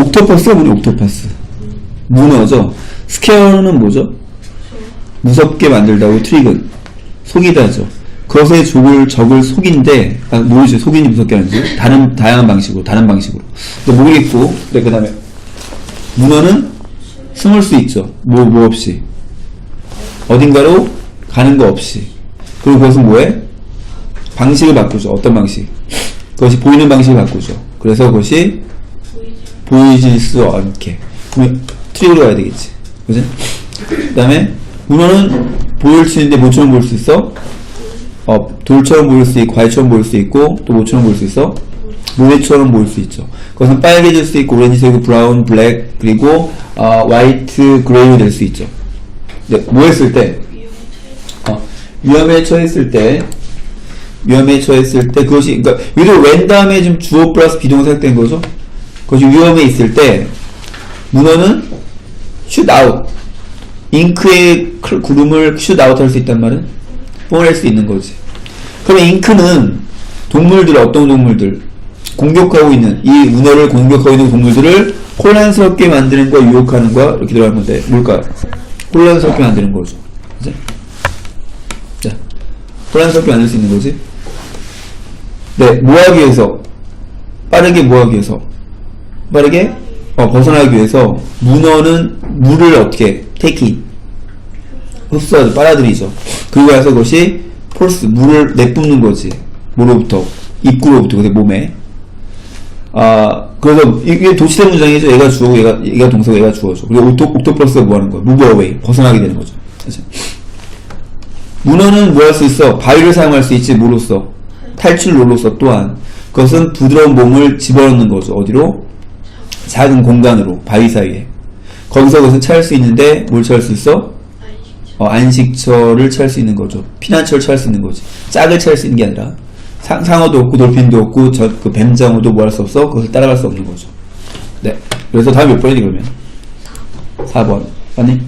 옥토퍼스가 뭐냐, 옥토퍼스. 문어죠. 스퀘어는 뭐죠? 무섭게 만들다고 트릭은 속이다죠. 그것의 적을 적을 속인데 아, 모르죠. 속인지 무섭게 하는지 다른 다양한 방식으로 다른 방식으로. 근데 모르겠고. 네, 그다음에 문어는 숨을 수 있죠. 뭐뭐 없이 어딘가로 가는 거 없이. 그리고 그것은 뭐해? 방식을 바꾸죠. 어떤 방식? 그것이 보이는 방식을 바꾸죠. 그래서 그것이 보이질 수 않게. 그러면 트릭으로 가야 되겠지. 그지? 그 다음에, 문어는 보일 수 있는데 모처럼 보일 수 있어? 어, 돌처럼 보일 수 있고, 과일처럼 보일 수 있고, 또 모처럼 보일 수 있어? 모래처럼 보일 수 있죠. 그것은 빨개질 수 있고, 오렌지색, 브라운, 블랙, 그리고, 어, 화이트, 그레이로 될 수 있죠. 네, 뭐 했을 때? 어, 위험에 처했을 때, 위험에 처했을 때, 그것이, 그러니까, 여기도 웬 다음에 지금 주어 플러스 비동사 된 거죠? 그것이 위험에 있을 때, 문어는 out. 잉크의 클- 구름을 out 할수 있단 말은? 뿜어낼 수 있는 거지. 그러면 잉크는 동물들, 어떤 동물들, 공격하고 있는, 이 문어를 공격하고 있는 동물들을 혼란스럽게 만드는 거, 유혹하는 거, 이렇게 들어가는 건데, 뭘까요? 혼란스럽게 만드는 거죠. 그죠? 자, 혼란스럽게 만들 수 있는 거지. 네, 뭐 하기 위해서? 빠르게 뭐 하기 위해서? 빠르게 어, 벗어나기 위해서 문어는 물을 어떻게 take 흡수하죠 빨아들이죠. 그리고 나서 그것이 폴스 물을 내뿜는 거지. 뭐로부터 입구로부터 근데 몸에. 아 그래서 이게 도치된 문장이죠. 얘가 주어고 얘가 얘가 동사고 얘가 주어죠. 그리고 옥토, 옥토플러스가 뭐 하는 거야? move away 벗어나게 되는 거죠. 그죠? 문어는 뭐 할 수 있어? 바위를 사용할 수 있지 뭐로써. 탈출로로서 또한. 그것은 부드러운 몸을 집어넣는 거죠. 어디로 작은 공간으로 바위 사이에. 거기서 그것을 찾을 수 있는데 뭘 찾을 수 있어? 어, 안식처를 찾을 수 있는 거죠. 피난처를 찾을 수 있는 거지. 짝을 찾을 수 있는 게 아니라 상, 상어도 없고 돌핀도 없고 저, 그 뱀장어도 뭐 할 수 없어? 그것을 따라갈 수 없는 거죠. 네. 그래서 다음 몇 번이니 그러면? 4번. 아니